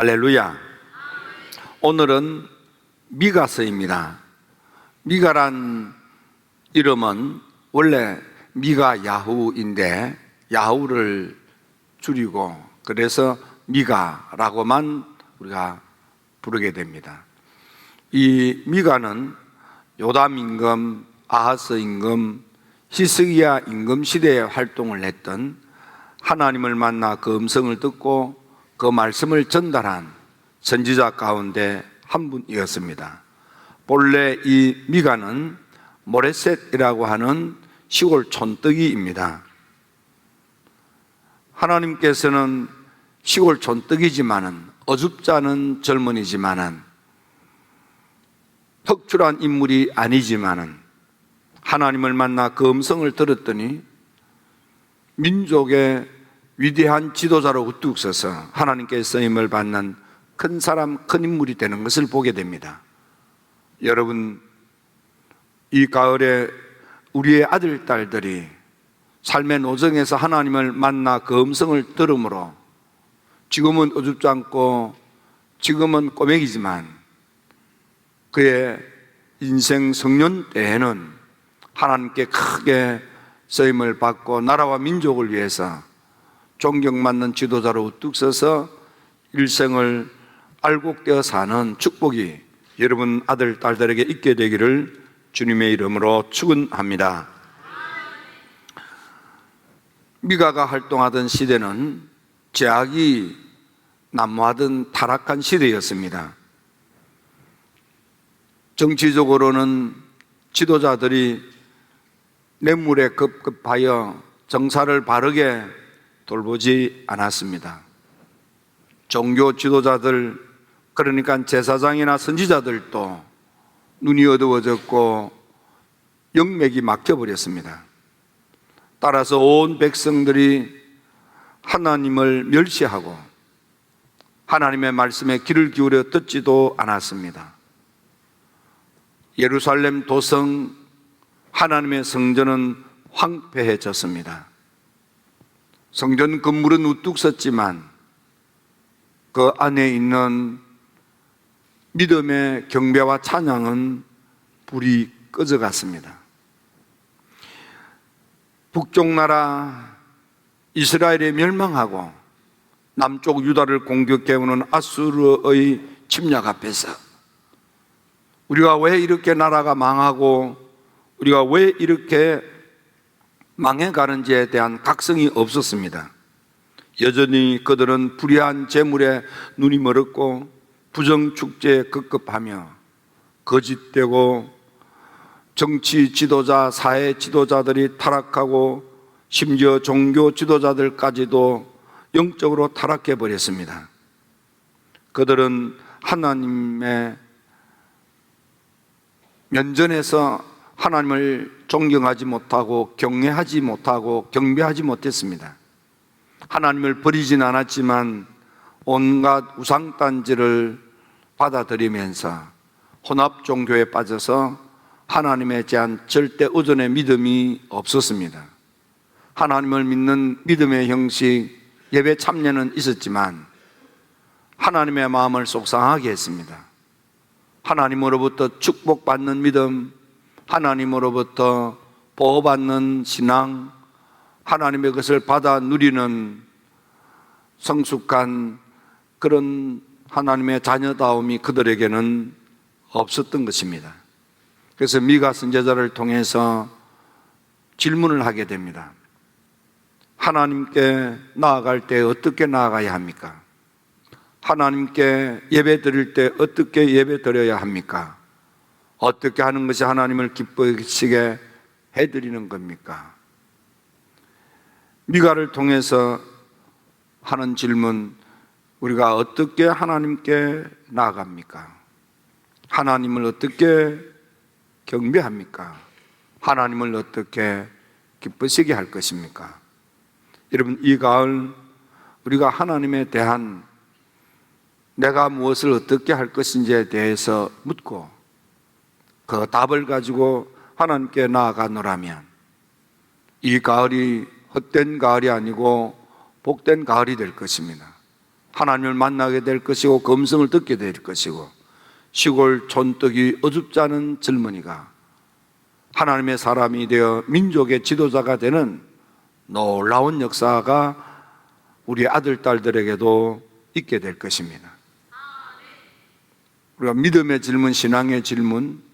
할렐루야. 오늘은 미가서입니다. 미가란 이름은 원래 미가 야후인데 야후를 줄이고 그래서 미가라고만 우리가 부르게 됩니다. 이 미가는 요담 임금, 아하스 임금, 히스기야 임금 시대에 활동을 했던 하나님을 만나 그 음성을 듣고 그 말씀을 전달한 선지자 가운데 한 분이었습니다. 본래 이 미가는 모레셋이라고 하는 시골 촌뜨기입니다. 하나님께서는 시골 촌뜨기지만은 어줍지 않은 젊은이지만은 특출한 인물이 아니지만은 하나님을 만나 그 음성을 들었더니 민족의 위대한 지도자로 우뚝 서서 하나님께 쓰임을 받는 큰 사람, 큰 인물이 되는 것을 보게 됩니다. 여러분, 이 가을에 우리의 아들, 딸들이 삶의 노정에서 하나님을 만나 그 음성을 들으므로 지금은 어줍지 않고 지금은 꼬맹이지만 그의 인생 성년 때에는 하나님께 크게 쓰임을 받고 나라와 민족을 위해서 존경받는 지도자로 우뚝 서서 일생을 알곡되어 사는 축복이 여러분 아들, 딸들에게 있게 되기를 주님의 이름으로 축원합니다. 미가가 활동하던 시대는 제약이 난무하던 타락한 시대였습니다. 정치적으로는 지도자들이 뇌물에 급급하여 정사를 바르게 돌보지 않았습니다. 종교 지도자들, 그러니까 제사장이나 선지자들도 눈이 어두워졌고 영맥이 막혀버렸습니다. 따라서 온 백성들이 하나님을 멸시하고 하나님의 말씀에 귀를 기울여 듣지도 않았습니다. 예루살렘 도성 하나님의 성전은 황폐해졌습니다. 성전 건물은 우뚝 섰지만 그 안에 있는 믿음의 경배와 찬양은 불이 꺼져갔습니다. 북쪽 나라 이스라엘이 멸망하고 남쪽 유다를 공격해오는 아수르의 침략 앞에서 우리가 왜 이렇게 나라가 망하고 우리가 왜 이렇게 망해가는지에 대한 각성이 없었습니다. 여전히 그들은 불의한 재물에 눈이 멀었고 부정축제에 급급하며 거짓되고 정치 지도자, 사회 지도자들이 타락하고 심지어 종교 지도자들까지도 영적으로 타락해 버렸습니다. 그들은 하나님의 면전에서 하나님을 존경하지 못하고 경외하지 못하고 경배하지 못했습니다. 하나님을 버리진 않았지만 온갖 우상단지를 받아들이면서 혼합 종교에 빠져서 하나님에 대한 절대 의존의 믿음이 없었습니다. 하나님을 믿는 믿음의 형식, 예배 참여는 있었지만 하나님의 마음을 속상하게 했습니다. 하나님으로부터 축복받는 믿음, 하나님으로부터 보호받는 신앙, 하나님의 것을 받아 누리는 성숙한 그런 하나님의 자녀다움이 그들에게는 없었던 것입니다. 그래서 미가 선제자를 통해서 질문을 하게 됩니다. 하나님께 나아갈 때 어떻게 나아가야 합니까? 하나님께 예배 드릴 때 어떻게 예배 드려야 합니까? 어떻게 하는 것이 하나님을 기쁘시게 해드리는 겁니까? 미가를 통해서 하는 질문, 우리가 어떻게 하나님께 나아갑니까? 하나님을 어떻게 경배합니까? 하나님을 어떻게 기쁘시게 할 것입니까? 여러분, 이 가을 우리가 하나님에 대한 내가 무엇을 어떻게 할 것인지에 대해서 묻고 그 답을 가지고 하나님께 나아가노라면 이 가을이 헛된 가을이 아니고 복된 가을이 될 것입니다. 하나님을 만나게 될 것이고 그 음성을 듣게 될 것이고 시골 촌뜨기 어줍지 않은 젊은이가 하나님의 사람이 되어 민족의 지도자가 되는 놀라운 역사가 우리 아들, 딸들에게도 있게 될 것입니다. 우리가 믿음의 질문, 신앙의 질문,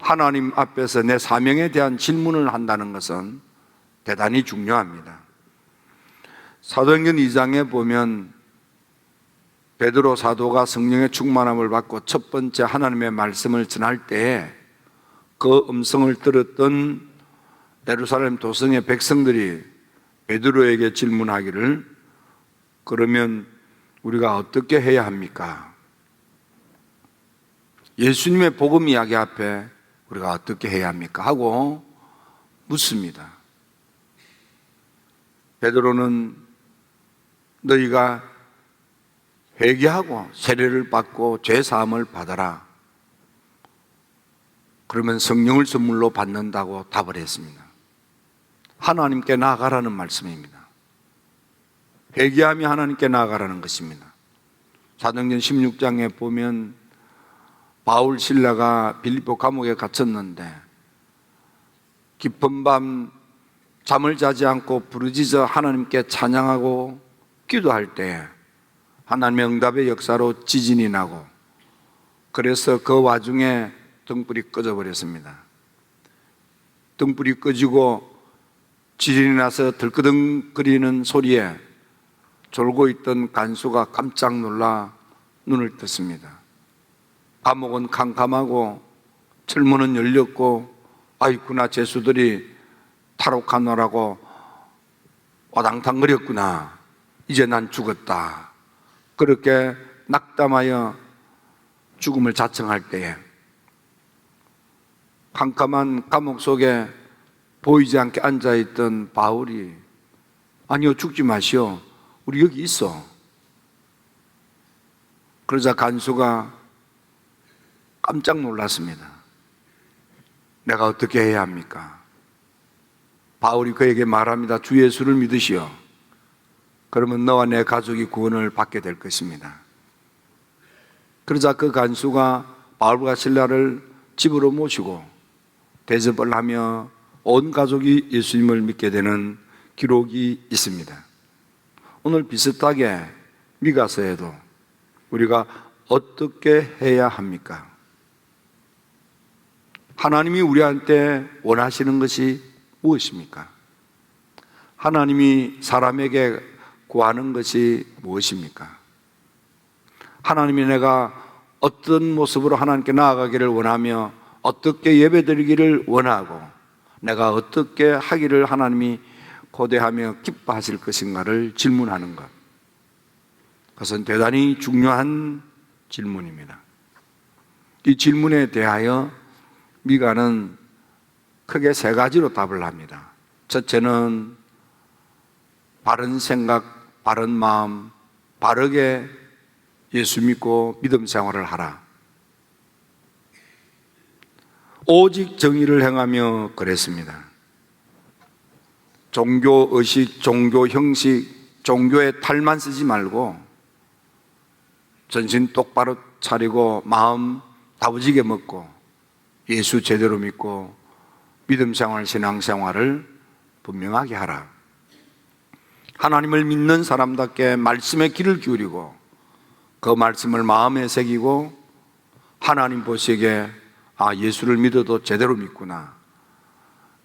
하나님 앞에서 내 사명에 대한 질문을 한다는 것은 대단히 중요합니다. 사도행전 2장에 보면 베드로 사도가 성령의 충만함을 받고 첫 번째 하나님의 말씀을 전할 때에 그 음성을 들었던 예루살렘 도성의 백성들이 베드로에게 질문하기를 그러면 우리가 어떻게 해야 합니까? 예수님의 복음 이야기 앞에 우리가 어떻게 해야 합니까? 하고 묻습니다. 베드로는 너희가 회개하고 세례를 받고 죄 사함을 받아라. 그러면 성령을 선물로 받는다고 답을 했습니다. 하나님께 나아가라는 말씀입니다. 회개하며 하나님께 나아가라는 것입니다. 사도행전 16장에 보면 바울 신라가 빌립보 감옥에 갇혔는데 깊은 밤 잠을 자지 않고 부르짖어 하나님께 찬양하고 기도할 때 하나님의 응답의 역사로 지진이 나고 그래서 그 와중에 등불이 꺼져 버렸습니다. 등불이 꺼지고 지진이 나서 들끄덩거리는 소리에 졸고 있던 간수가 깜짝 놀라 눈을 떴습니다. 감옥은 캄캄하고 철문은 열렸고 아이구나 죄수들이 탈옥하노라고 와당탕거렸구나. 이제 난 죽었다. 그렇게 낙담하여 죽음을 자청할 때에 캄캄한 감옥 속에 보이지 않게 앉아있던 바울이 아니요 죽지 마시오 우리 여기 있어 그러자 간수가 깜짝 놀랐습니다 내가 어떻게 해야 합니까? 바울이 그에게 말합니다 주 예수를 믿으시오 그러면 너와 내 가족이 구원을 받게 될 것입니다 그러자 그 간수가 바울과 신라를 집으로 모시고 대접을 하며 온 가족이 예수님을 믿게 되는 기록이 있습니다. 오늘 비슷하게 미가서에도 우리가 어떻게 해야 합니까? 하나님이 우리한테 원하시는 것이 무엇입니까? 하나님이 사람에게 구하는 것이 무엇입니까? 하나님이 내가 어떤 모습으로 하나님께 나아가기를 원하며 어떻게 예배드리기를 원하고 내가 어떻게 하기를 하나님이 고대하며 기뻐하실 것인가를 질문하는 것. 그것은 대단히 중요한 질문입니다. 이 질문에 대하여 미가는 크게 세 가지로 답을 합니다. 첫째는 바른 생각, 바른 마음, 바르게 예수 믿고 믿음 생활을 하라. 오직 정의를 행하며 그랬습니다. 종교 의식, 종교 형식, 종교에 탈만 쓰지 말고 전신 똑바로 차리고 마음 다부지게 먹고 예수 제대로 믿고 믿음 생활, 신앙 생활을 분명하게 하라. 하나님을 믿는 사람답게 말씀에 귀를 기울이고 그 말씀을 마음에 새기고 하나님 보시기에 아, 예수를 믿어도 제대로 믿구나.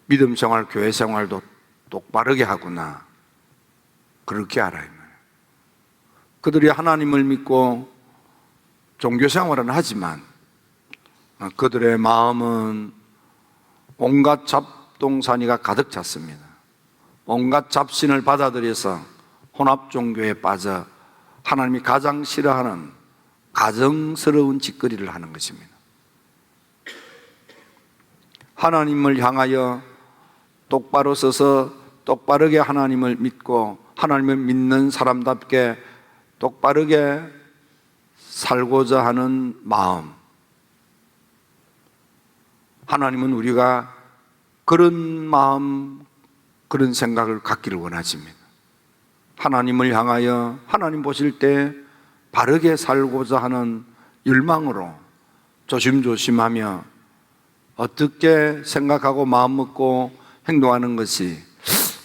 믿음 생활, 교회 생활도 똑바르게 하구나. 그렇게 알아야 해요. 그들이 하나님을 믿고 종교 생활은 하지만 어, 그들의 마음은 온갖 잡동사니가 가득 찼습니다. 온갖 잡신을 받아들여서 혼합 종교에 빠져 하나님이 가장 싫어하는 가정스러운 짓거리를 하는 것입니다. 하나님을 향하여 똑바로 서서 똑바르게 하나님을 믿고 하나님을 믿는 사람답게 똑바르게 살고자 하는 마음. 하나님은 우리가 그런 마음, 그런 생각을 갖기를 원하십니다. 하나님을 향하여 하나님 보실 때 바르게 살고자 하는 열망으로 조심조심하며 어떻게 생각하고 마음 먹고 행동하는 것이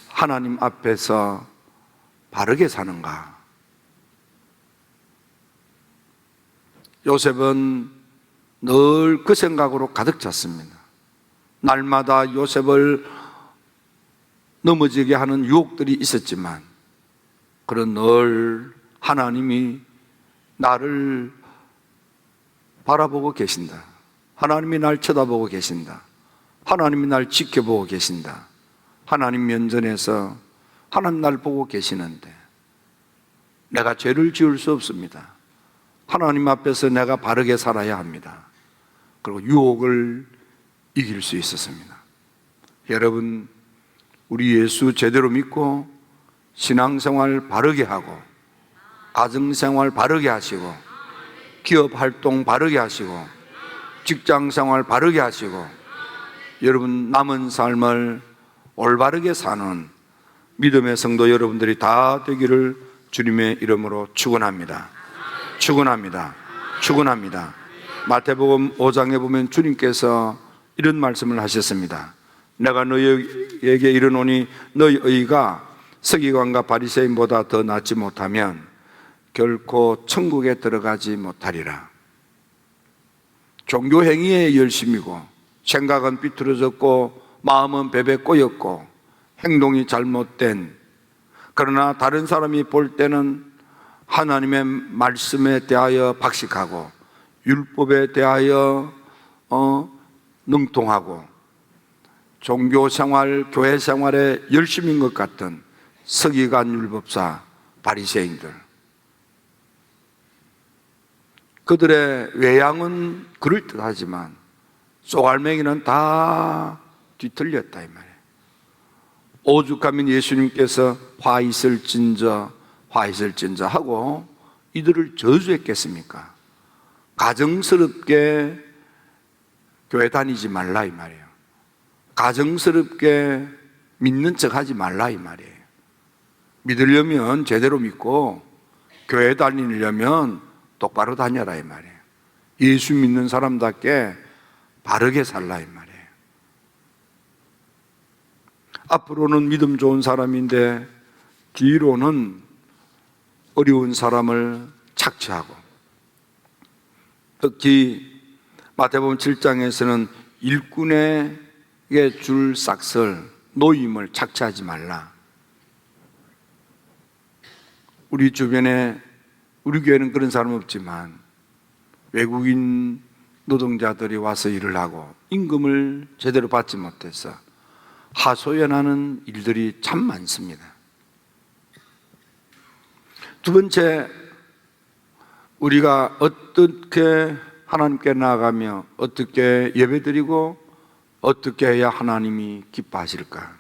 하나님 앞에서 바르게 사는가? 요셉은 늘 그 생각으로 가득 찼습니다. 날마다 요셉을 넘어지게 하는 유혹들이 있었지만, 그런 늘 하나님이 나를 바라보고 계신다. 하나님이 날 쳐다보고 계신다. 하나님이 날 지켜보고 계신다. 하나님 면전에서 하나님 날 보고 계시는데 내가 죄를 지을 수 없습니다. 하나님 앞에서 내가 바르게 살아야 합니다. 그리고 유혹을 이길 수 있었습니다. 여러분, 우리 예수 제대로 믿고 신앙생활 바르게 하고 가정생활 바르게 하시고 기업 활동 바르게 하시고 직장생활 바르게 하시고 여러분 남은 삶을 올바르게 사는 믿음의 성도 여러분들이 다 되기를 주님의 이름으로 축원합니다. 축원합니다. 축원합니다. 마태복음 5장에 보면 주님께서 이런 말씀을 하셨습니다. 내가 너희에게 이르노니 너희 의가 서기관과 바리새인보다 더 낫지 못하면 결코 천국에 들어가지 못하리라. 종교 행위에 열심이고 생각은 비뚤어졌고 마음은 베베 꼬였고 행동이 잘못된 그러나 다른 사람이 볼 때는 하나님의 말씀에 대하여 박식하고 율법에 대하여 어, 능통하고 종교 생활, 교회 생활에 열심인 것 같은 서기관 율법사 바리새인들 그들의 외양은 그럴듯하지만 쏘알맹이는 다 뒤틀렸다 이 말이에요. 오죽하면 예수님께서 화 있을진저 화 있을진저 하고 이들을 저주했겠습니까? 가정스럽게 교회 다니지 말라 이 말이에요. 가정스럽게 믿는 척 하지 말라 이 말이에요. 믿으려면 제대로 믿고 교회 다니려면 똑바로 다녀라 이 말이에요. 예수 믿는 사람답게 바르게 살라 이 말이에요. 앞으로는 믿음 좋은 사람인데 뒤로는 어려운 사람을 착취하고 특히 마태복음 7장에서는 일꾼에게 줄 싹설 노임을 착취하지 말라. 우리 주변에 우리 교회는 그런 사람 없지만 외국인 노동자들이 와서 일을 하고 임금을 제대로 받지 못해서 하소연하는 일들이 참 많습니다. 두 번째, 우리가 어떻게 하나님께 나아가며 어떻게 예배드리고 어떻게 해야 하나님이 기뻐하실까?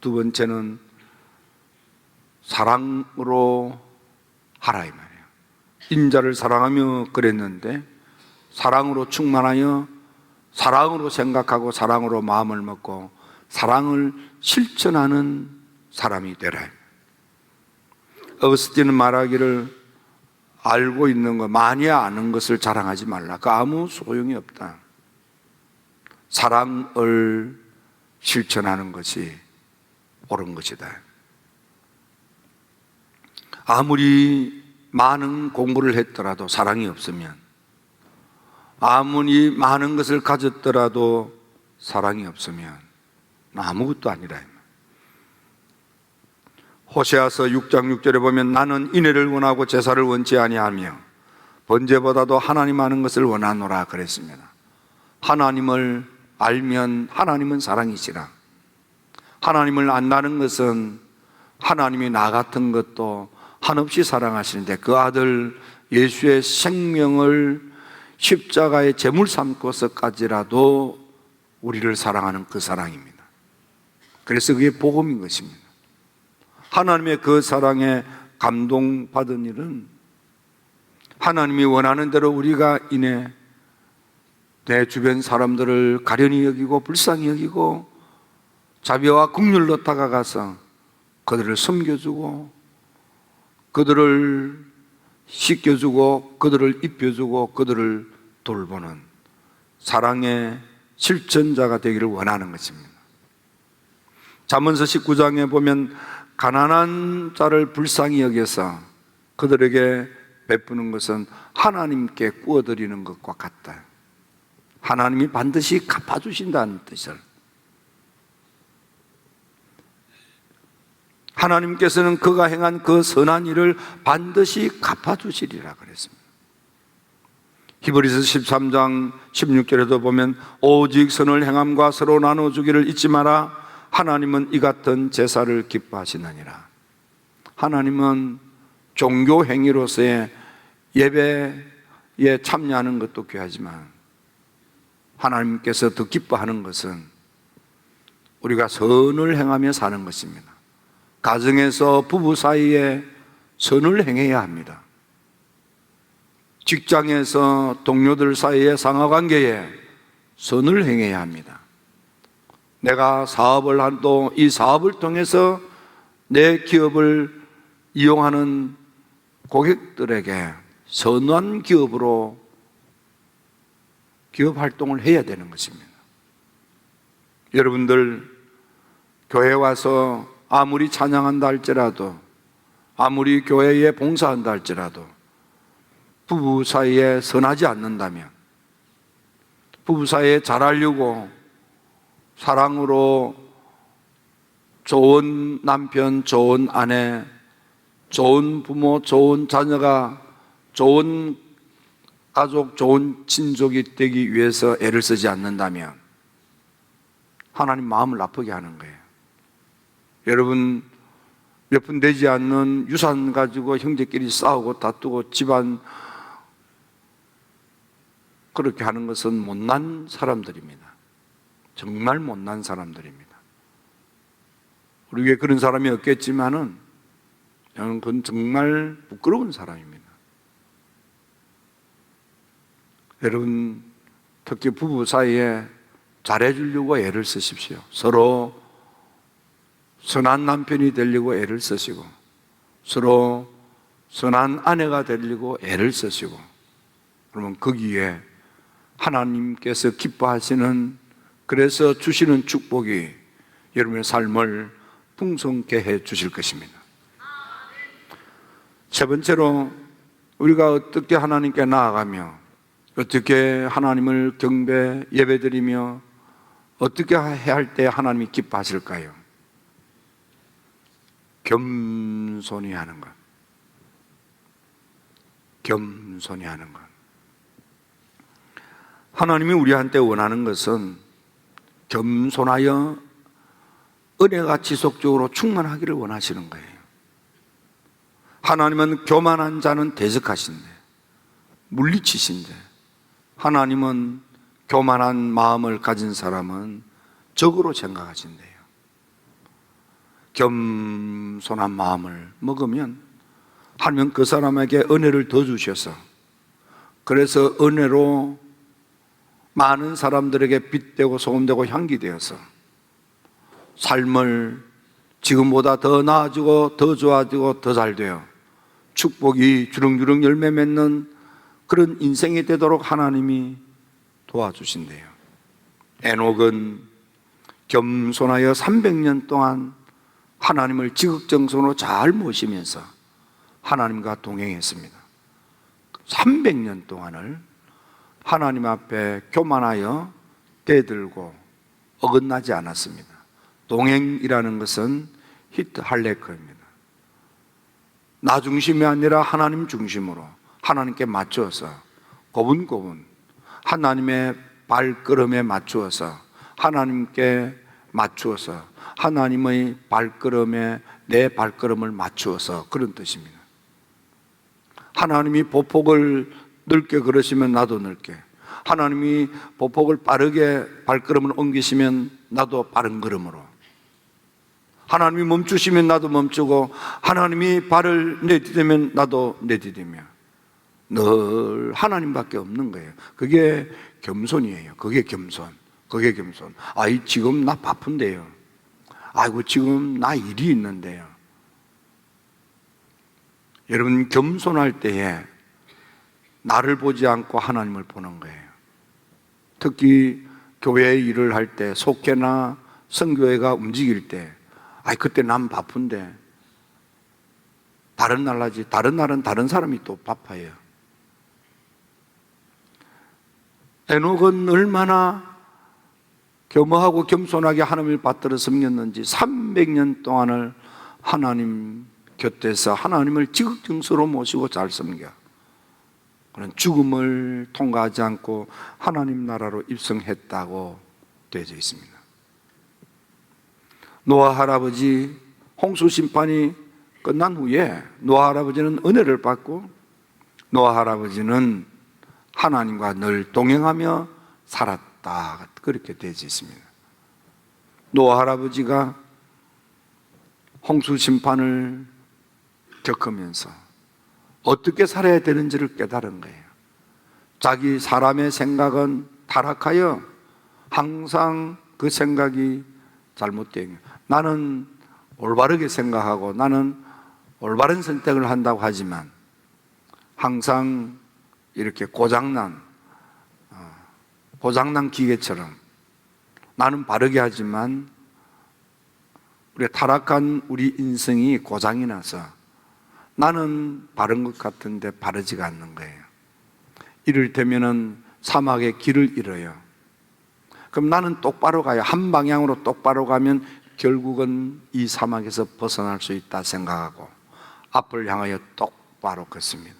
두 번째는 사랑으로 하라 이 말이에요. 인자를 사랑하며 그랬는데 사랑으로 충만하여 사랑으로 생각하고 사랑으로 마음을 먹고 사랑을 실천하는 사람이 되라. 어거스틴은 말하기를 알고 있는 것, 많이 아는 것을 자랑하지 말라. 그 아무 소용이 없다. 사랑을 실천하는 것이 옳은 것이다. 아무리 많은 공부를 했더라도 사랑이 없으면 아무리 많은 것을 가졌더라도 사랑이 없으면 아무것도 아니라. 호세아서 6장 6절에 보면 나는 인애를 원하고 제사를 원치 아니하며 번제보다도 하나님 아는 것을 원하노라 그랬습니다. 하나님을 알면 하나님은 사랑이시라. 하나님을 안다는 것은 하나님이 나 같은 것도 한없이 사랑하시는데 그 아들 예수의 생명을 십자가의 제물 삼고서까지라도 우리를 사랑하는 그 사랑입니다. 그래서 그게 복음인 것입니다. 하나님의 그 사랑에 감동받은 일은 하나님이 원하는 대로 우리가 인해 내 주변 사람들을 가련히 여기고 불쌍히 여기고 자비와 국률로 다가가서 그들을 섬겨주고 그들을 씻겨주고 그들을 입혀주고 그들을 돌보는 사랑의 실천자가 되기를 원하는 것입니다. 잠언서 19장에 보면 가난한 자를 불쌍히 여겨서 그들에게 베푸는 것은 하나님께 구워드리는 것과 같다. 하나님이 반드시 갚아주신다는 뜻을. 하나님께서는 그가 행한 그 선한 일을 반드시 갚아주시리라 그랬습니다. 히브리서 13장 16절에도 보면 오직 선을 행함과 서로 나눠주기를 잊지 마라 하나님은 이 같은 제사를 기뻐하시느니라. 하나님은 종교 행위로서의 예배에 참여하는 것도 귀하지만 하나님께서 더 기뻐하는 것은 우리가 선을 행하며 사는 것입니다. 가정에서 부부 사이에 선을 행해야 합니다. 직장에서 동료들 사이의 상하 관계에 선을 행해야 합니다. 내가 사업을 한도 이 사업을 통해서 내 기업을 이용하는 고객들에게 선한 기업으로 기업 활동을 해야 되는 것입니다. 여러분들 교회 와서 아무리 찬양한다 할지라도 아무리 교회에 봉사한다 할지라도 부부 사이에 선하지 않는다면 부부 사이에 잘하려고 사랑으로 좋은 남편, 좋은 아내, 좋은 부모, 좋은 자녀가 좋은 가족, 좋은 친족이 되기 위해서 애를 쓰지 않는다면 하나님 마음을 아프게 하는 거예요. 여러분 몇푼 되지 않는 유산 가지고 형제끼리 싸우고 다투고 집안 그렇게 하는 것은 못난 사람들입니다. 정말 못난 사람들입니다. 우리 에게 그런 사람이 없겠지만은 저는 그건 정말 부끄러운 사람입니다. 여러분 특히 부부 사이에 잘해주려고 애를 쓰십시오. 서로 선한 남편이 되려고 애를 쓰시고 서로 선한 아내가 되려고 애를 쓰시고 그러면 거기에 하나님께서 기뻐하시는 그래서 주시는 축복이 여러분의 삶을 풍성케 해 주실 것입니다. 세 번째로 우리가 어떻게 하나님께 나아가며 어떻게 하나님을 경배 예배드리며 어떻게 해야 할 때 하나님이 기뻐하실까요? 겸손히 하는 것. 겸손히 하는 것. 하나님이 우리한테 원하는 것은 겸손하여 은혜가 지속적으로 충만하기를 원하시는 거예요. 하나님은 교만한 자는 대적하신데, 물리치신데, 하나님은 교만한 마음을 가진 사람은 적으로 생각하신대요. 겸손한 마음을 먹으면 하나님은 그 사람에게 은혜를 더 주셔서 그래서 은혜로 많은 사람들에게 빛되고 소금되고 향기 되어서 삶을 지금보다 더 나아지고 더 좋아지고 더 잘 되어 축복이 주렁주렁 열매 맺는 그런 인생이 되도록 하나님이 도와주신대요. 에녹은 겸손하여 300년 동안 하나님을 지극정성으로 잘 모시면서 하나님과 동행했습니다. 300년 동안을 하나님 앞에 교만하여 대들고 어긋나지 않았습니다. 동행이라는 것은 히트 할레크입니다. 나 중심이 아니라 하나님 중심으로 하나님께 맞추어서 고분고분 하나님의 발걸음에 맞추어서 하나님께 맞추어서 하나님의 발걸음에 내 발걸음을 맞추어서 그런 뜻입니다. 하나님이 보폭을 넓게 걸으시면 나도 넓게. 하나님이 보폭을 빠르게 발걸음을 옮기시면 나도 빠른 걸음으로. 하나님이 멈추시면 나도 멈추고 하나님이 발을 내디디면 나도 내디디며 늘 하나님밖에 없는 거예요. 그게 겸손이에요. 그게 겸손. 그게 겸손. 아이 지금 나 바쁜데요. 아이고 지금 나 일이 있는데요. 여러분 겸손할 때에 나를 보지 않고 하나님을 보는 거예요. 특히 교회 일을 할 때, 속회나 성교회가 움직일 때, 아이 그때 난 바쁜데 다른 날 하지. 다른 날은 다른 사람이 또 바빠요. 에녹은 얼마나 겸허하고 겸손하게 하나님을 받들어 섬겼는지 300년 동안을 하나님 곁에서 하나님을 지극정서로 모시고 잘 섬겨. 그런 죽음을 통과하지 않고 하나님 나라로 입성했다고 되어져 있습니다. 노아 할아버지 홍수 심판이 끝난 후에 노아 할아버지는 은혜를 받고 노아 할아버지는 하나님과 늘 동행하며 살았다. 그렇게 되어져 있습니다. 노아 할아버지가 홍수 심판을 겪으면서 어떻게 살아야 되는지를 깨달은 거예요. 자기 사람의 생각은 타락하여 항상 그 생각이 잘못된 거예요. 나는 올바르게 생각하고 나는 올바른 선택을 한다고 하지만 항상 이렇게 고장난 어, 고장난 기계처럼 나는 바르게 하지만 우리 타락한 우리 인생이 고장이 나서 나는 바른 것 같은데 바르지가 않는 거예요. 이를테면은 사막의 길을 잃어요. 그럼 나는 똑바로 가요. 한 방향으로 똑바로 가면 결국은 이 사막에서 벗어날 수 있다 생각하고 앞을 향하여 똑바로 걷습니다.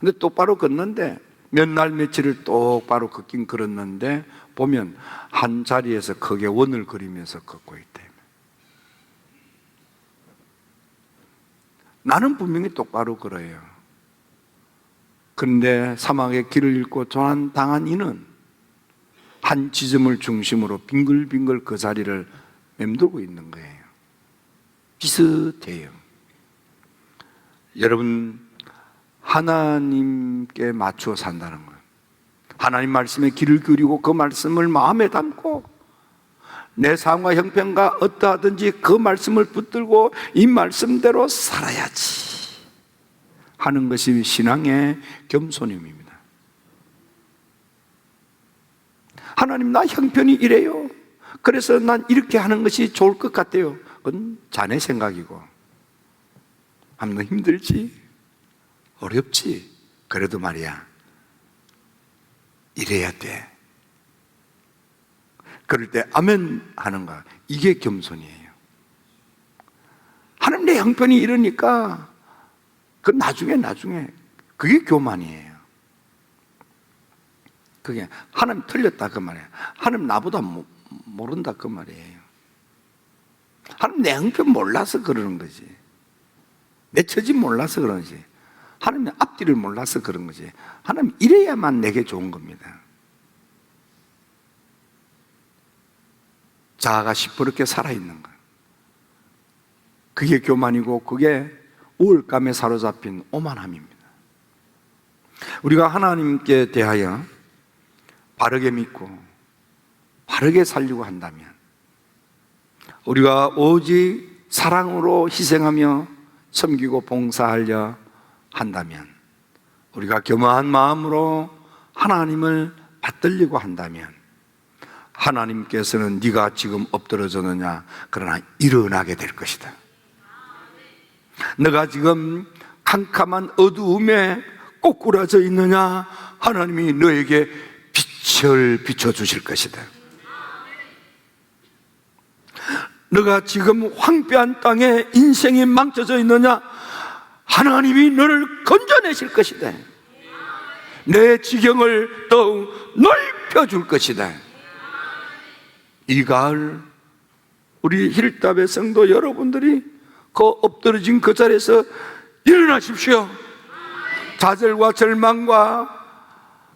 근데 똑바로 걷는데 몇 날 며칠을 똑바로 걷긴 걸었는데 보면 한 자리에서 크게 원을 그리면서 걷고 있대. 나는 분명히 똑바로 걸어요. 그런데 사막의 길을 잃고 조난 당한 이는 한 지점을 중심으로 빙글빙글 그 자리를 맴돌고 있는 거예요. 비슷해요. 여러분, 하나님께 맞추어 산다는 거예요. 하나님 말씀에 귀를 기울이고 그 말씀을 마음에 담고 내 삶과 형편과 어떠하든지 그 말씀을 붙들고 이 말씀대로 살아야지 하는 것이 신앙의 겸손임입니다. 하나님 나 형편이 이래요. 그래서 난 이렇게 하는 것이 좋을 것 같아요. 그건 자네 생각이고. 하면 힘들지? 어렵지? 그래도 말이야. 이래야 돼. 그럴 때 아멘 하는 거 이게 겸손이에요. 하나님 내 형편이 이러니까 그 나중에 나중에 그게 교만이에요. 그게 하나님 틀렸다 그 말이에요. 하나님 나보다 모, 모른다 그 말이에요. 하나님 내 형편 몰라서 그러는 거지. 내 처지 몰라서 그러지. 하나님의 앞뒤를 몰라서 그런 거지. 하나님 이래야만 내게 좋은 겁니다. 자아가 시퍼렇게 살아있는 것. 그게 교만이고 그게 우울감에 사로잡힌 오만함입니다. 우리가 하나님께 대하여 바르게 믿고 바르게 살려고 한다면 우리가 오직 사랑으로 희생하며 섬기고 봉사하려 한다면 우리가 겸허한 마음으로 하나님을 받들려고 한다면 하나님께서는 네가 지금 엎드러졌느냐 그러나 일어나게 될 것이다. 너가 지금 캄캄한 어두움에 꼬꾸라져 있느냐 하나님이 너에게 빛을 비춰 주실 것이다. 너가 지금 황폐한 땅에 인생이 망쳐져 있느냐 하나님이 너를 건져내실 것이다. 내 지경을 더욱 넓혀 줄 것이다. 이 가을 우리 힐답의 성도 여러분들이 그 엎드러진 그 자리에서 일어나십시오. 좌절과 절망과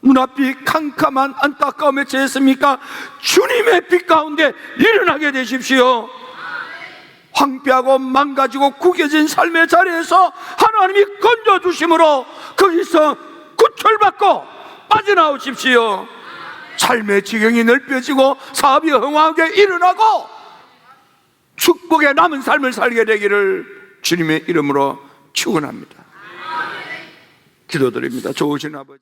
눈앞이 캄캄한 안타까움에 처했습니까? 주님의 빛 가운데 일어나게 되십시오. 황폐하고 망가지고 구겨진 삶의 자리에서 하나님이 건져주심으로 거기서 구출받고 빠져나오십시오. 삶의 지경이 넓혀지고 사업이 흥황하게 일어나고 축복의 남은 삶을 살게 되기를 주님의 이름으로 축원합니다. 기도드립니다. 좋으신 아버지